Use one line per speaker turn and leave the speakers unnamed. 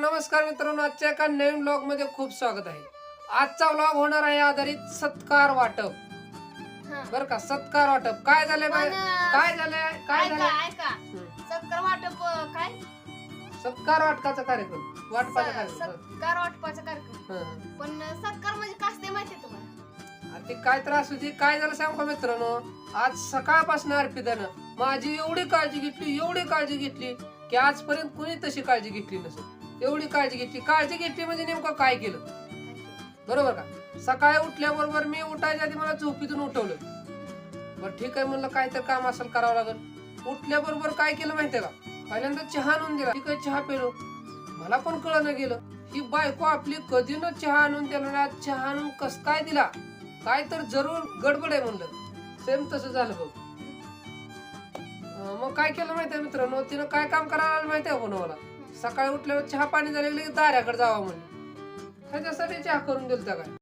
नमस्कार मित्रांनो आजच्या एका नवीन ब्लॉगमध्ये खूप स्वागत आहे. आजचा ब्लॉग होणार आहे आधारित सत्कार वाटप. बर का? सत्कार वाटप. काय झालंय काय झालंय? काय झालंय.
सत्कार वाटप काय?
सत्कार वाटकाचा कार्यक्रम. वाटपाचा कार्यक्रम.
सत्कार वाटपाचा कार्यक्रम. पण सत्कार म्हणजे काय माहितीये तुम्हाला?
ते काय त्रास होती? काय झालं सांगू का मित्रांनो? आज सकाळपासून अर्पितानं माझी एवढी काळजी घेतली एवढी काळजी घेतली की आजपर्यंत कुणी तशी काळजी घेतली नसेल. एवढी काळजी घेतली. काळजी घेतली म्हणजे नेमकं काय केलं? बरोबर का? सकाळी उठल्याबरोबर मी उठायच्या आधी मला झोपीतून उठवलं. बरं ठीक आहे म्हणलं काय तर काम असेल करावं लागेल. उठल्याबरोबर काय केलं माहितीये का? पहिल्यांदा चहा आणून दिला. ठीक आहे चहा पेलो. मला पण कळलं गेलं. ही बायको आपली कधी न चहा आणून दिला ना चहा आणून कस काय दिला? काय तर जरूर गडबड आहे म्हणलं. सेम तसं झालं बघ. मग काय केलं माहितीये मित्रांनो? तिनं काय काम करायला माहिती आहे मला? सकाळी उठल्यावर चहा पाणी झाले की दाऱ्याकडे जावा म्हणून. ह्याच्यासाठी चहा करून दिलता काय?